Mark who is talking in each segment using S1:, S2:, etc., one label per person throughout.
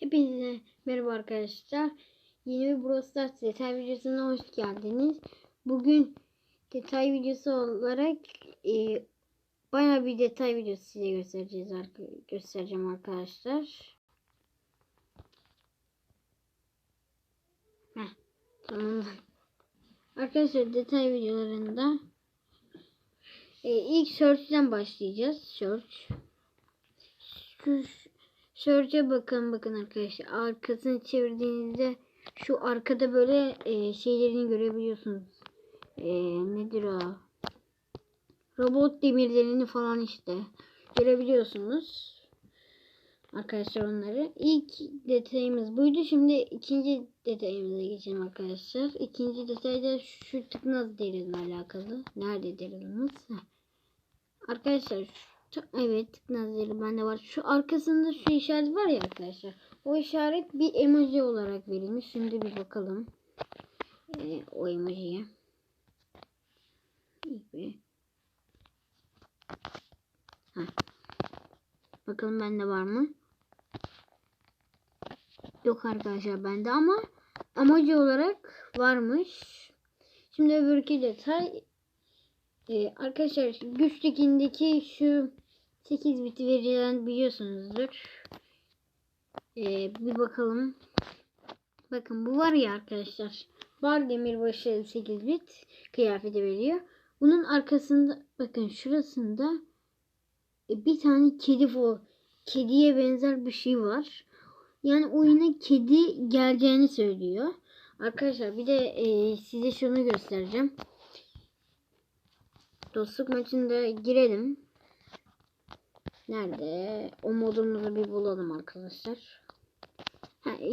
S1: Hepinize merhaba arkadaşlar. Yeni bir Brawl detay videosuna hoş geldiniz. Bugün detay videosu olarak e, bayağı bir detay videosu size göstereceğiz göstereceğim arkadaşlar. Heh, tamam. Arkadaşlar detay videolarında e, ilk search'ten başlayacağız. Search. Şu Search'e bakın bakın arkadaşlar. Arkasını çevirdiğinizde şu arkada böyle e, şeylerini görebiliyorsunuz. E, nedir o? Robot demirlerini falan işte görebiliyorsunuz. Arkadaşlar onları. İlk detayımız buydu. Şimdi ikinci detayımıza geçelim arkadaşlar. İkinci detayda şu tıknaz deriyle alakalı. Nerede derimiz? Arkadaşlar evet tıknaz bende var. Şu arkasında şu işaret var ya arkadaşlar. O işaret bir emoji olarak verilmiş. Şimdi bir bakalım. Ee, o emojiye. Heh. Bakalım bende var mı? Yok arkadaşlar bende ama emoji olarak varmış. Şimdi öbürki detay ee, arkadaşlar güçtekindeki şu 8 biti verilen biliyorsunuzdur. Ee, bir bakalım. Bakın bu var ya arkadaşlar. Bar demirbaşı 8 bit kıyafeti veriyor. Bunun arkasında bakın şurasında e, bir tane kedi fo kediye benzer bir şey var. Yani oyuna kedi geleceğini söylüyor. Arkadaşlar bir de e, size şunu göstereceğim. Dostluk maçında girelim. Nerede? O modumuzu bir bulalım arkadaşlar. Ha, e,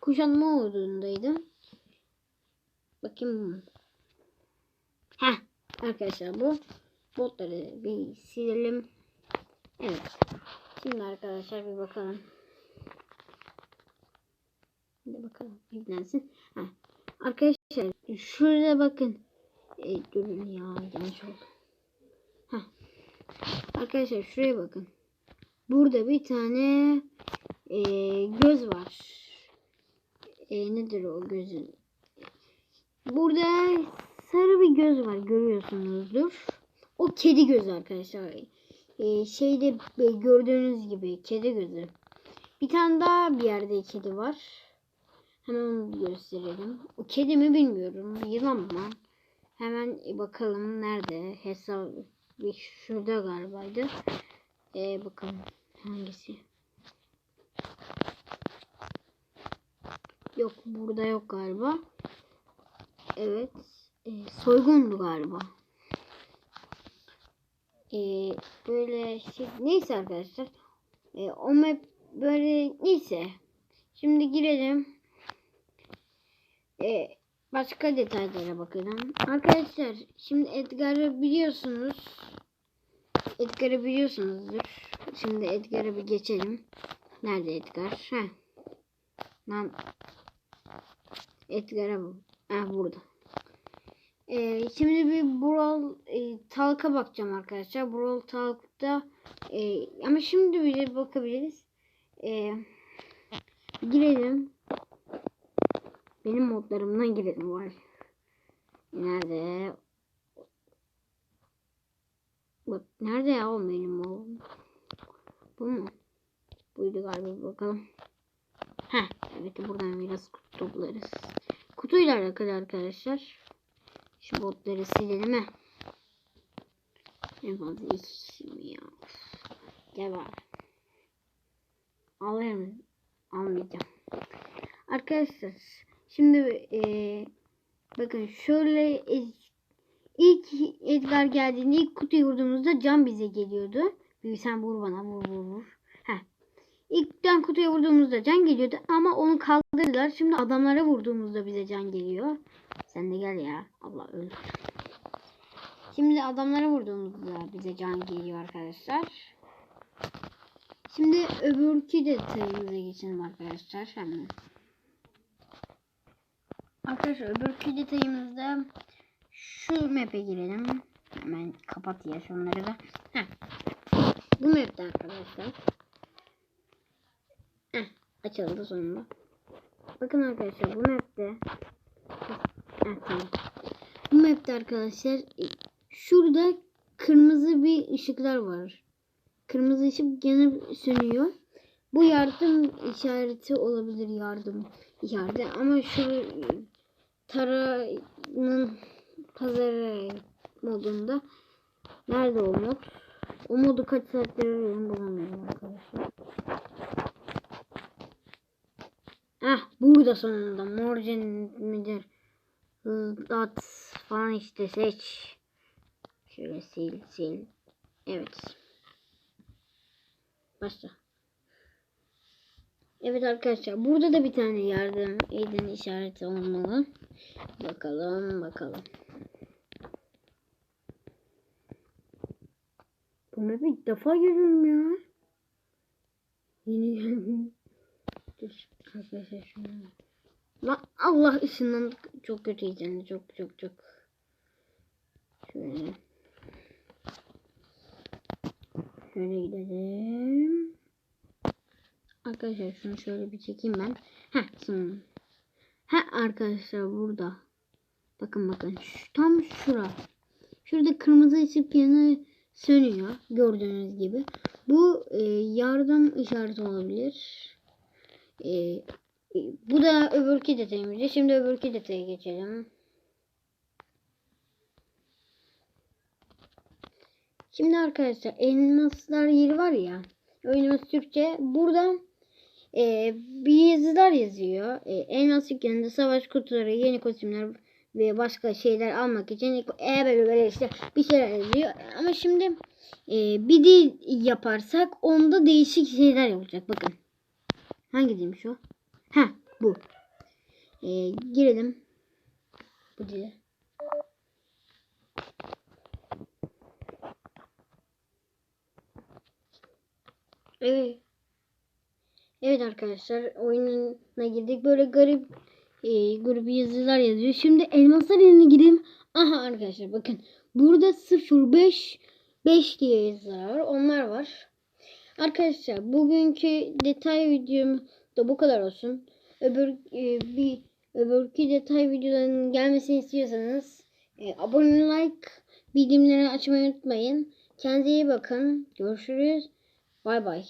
S1: kuşanma modundaydım. Bakayım. Ha, arkadaşlar bu botları bir silelim. Evet. Şimdi arkadaşlar bir bakalım. Hadi bakalım. Yüklensin. Ha. Arkadaşlar şurada bakın. E, durun ya yanlış oldu. Heh. Arkadaşlar şuraya bakın. Burada bir tane e, göz var. E, nedir o gözün? Burada sarı bir göz var görüyorsunuzdur. O kedi gözü arkadaşlar. E, şeyde e, gördüğünüz gibi kedi gözü. Bir tane daha bir yerde kedi var. Hemen onu gösterelim. O kedi mi bilmiyorum. Yılan mı? Hemen bakalım nerede? Hesap şurada galibaydı. Ee, bakalım hangisi? Yok burada yok galiba. Evet. E, soygundu galiba. E, böyle şey neyse arkadaşlar. E, o map böyle neyse. Şimdi girelim. E, başka detaylara bakalım. Arkadaşlar şimdi Edgar'ı biliyorsunuz. Edgar'ı biliyorsunuzdur. Şimdi Edgar'ı bir geçelim. Nerede Edgar? Heh. Lan Edgar'a bu. Ha burada. Ee, şimdi bir Brawl e, Talk'a bakacağım arkadaşlar. Brawl Talk'ta e, ama şimdi bir bakabiliriz. E, girelim. Benim modlarımdan girelim var. Nerede? Bak nerede ya o benim o? Bu mu? Buydu galiba bakalım. Heh evet buradan biraz kutu toplarız. Kutuyla alakalı arkadaşlar. Şu botları silelim he. En fazla iki mi ya? Gel bari. Alırım. Almayacağım. Arkadaşlar Şimdi e, bakın şöyle ilk Edgar geldiğinde ilk kutuyu vurduğumuzda can bize geliyordu. Bir sen vur bana vur vur vur. Heh. İlkten kutuya vurduğumuzda can geliyordu ama onu kaldırdılar. Şimdi adamlara vurduğumuzda bize can geliyor. Sen de gel ya. Allah öldür. Şimdi adamlara vurduğumuzda bize can geliyor arkadaşlar. Şimdi öbürkü detayımıza geçelim arkadaşlar. Hemen. Arkadaşlar öbürkü detayımızda şu map'e girelim. Hemen kapat ya şunları da. Heh. Bu map'te arkadaşlar. Heh. açıldı sonunda. Bakın arkadaşlar bu map'te Evet, tamam. Bu map'te arkadaşlar e, şurada kırmızı bir ışıklar var. Kırmızı ışık gene sönüyor. Bu yardım işareti olabilir yardım işareti ama şu Tara'nın pazarı modunda nerede o mod? O modu kaç saattir arıyorum bulamıyorum arkadaşlar. Ah burada sonunda morjen midir? Hızlat falan işte seç. Şöyle sil sil. Evet. Başla. Evet arkadaşlar burada da bir tane yardım edin işareti olmalı. Bakalım bakalım. Bu map'i ilk defa görüyorum ya. Yeni arkadaşlar şunu. Lan Allah ışından çok kötü heyecanlı çok çok çok. Şöyle. Şöyle gidelim. Arkadaşlar şunu şöyle bir çekeyim ben. Heh şimdi. Heh arkadaşlar burada. Bakın bakın. Şu, tam şura. Şurada kırmızı ışık yanı sönüyor. Gördüğünüz gibi. Bu e, yardım işareti olabilir. E, e, bu da öbürki detayımızdı. Şimdi öbürki detaya geçelim. Şimdi arkadaşlar elmaslar yeri var ya. Oyunumuz Türkçe. Burada e, bir yazılar yazıyor. E, elmas dükkanında savaş kutuları, yeni kostümler ve başka şeyler almak için e, böyle böyle işte bir şeyler yazıyor. Ama şimdi e, bir dil yaparsak onda değişik şeyler yapacak. Bakın. Hangi dilmiş o? Ha bu. E, girelim. Bu dile. Evet. Evet arkadaşlar oyununa girdik. Böyle garip e, grup yazılar yazıyor. Şimdi elmaslar yerine gidelim. Aha arkadaşlar bakın. Burada 05 5 diye yazılar var. Onlar var. Arkadaşlar bugünkü detay videom da bu kadar olsun. Öbür e, bir öbürki detay videolarının gelmesini istiyorsanız e, abone like bildirimleri açmayı unutmayın. Kendinize iyi bakın. Görüşürüz. Bay bay.